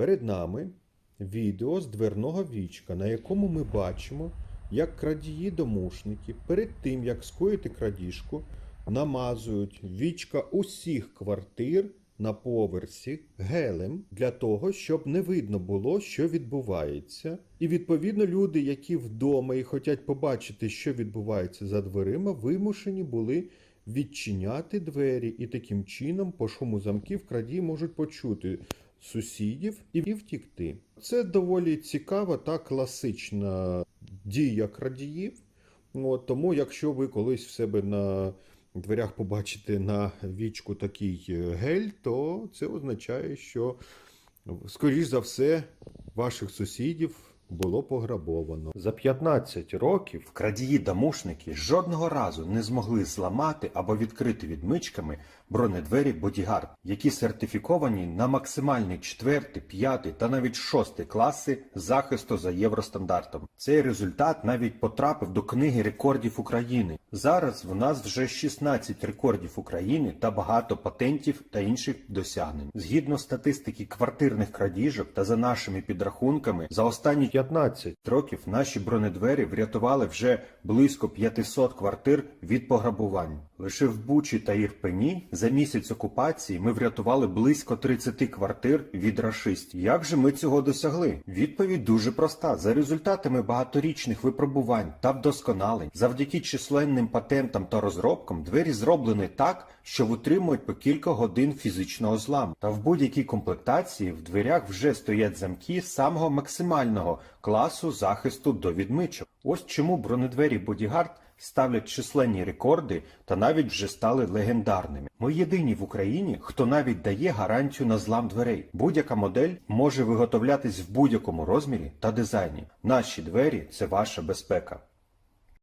Перед нами відео з дверного вічка, на якому ми бачимо, як крадії-домушники перед тим, як скоїти крадіжку, намазують вічка усіх квартир на поверсі гелем для того, щоб не видно було, що відбувається. І відповідно люди, які вдома і хочуть побачити, що відбувається за дверима, вимушені були відчиняти двері, і таким чином, по шуму замків, крадії можуть почути сусідів і втікти. Це доволі цікава та класична дія крадіїв. От, тому, якщо ви колись в себе на дверях побачите на вічку такий е, гель, то це означає, що, скоріш за все, ваших сусідів було пограбовано. За 15 років Крадії-домушники жодного разу не змогли зламати або відкрити відмичками бронедвері Бодігард, які сертифіковані на максимальний 4, 5 та навіть 6 класи захисту за євростандартом. Цей результат навіть потрапив до книги рекордів України. Зараз в нас вже 16 рекордів України та багато патентів та інших досягнень. Згідно статистики квартирних крадіжок та за нашими підрахунками, за останні 15 років наші бронедвері врятували вже близько 500 квартир від пограбувань. Лише в Бучі та Ірпені за місяць окупації ми врятували близько 30 квартир від рашистів. Як же ми цього досягли? Відповідь дуже проста: за результатами багаторічних випробувань та вдосконалень, завдяки численним патентам та розробкам, двері зроблені так, що витримують по кілька годин фізичного зламу. Та в будь-якій комплектації в дверях вже стоять замки самого максимального класу захисту до відмичок. Ось чому бронедвері Бодігард ставлять численні рекорди та навіть вже стали легендарними. Ми єдині в Україні, хто навіть дає гарантію на злам дверей. Будь-яка модель може виготовлятись в будь-якому розмірі та дизайні. Наші двері це ваша безпека.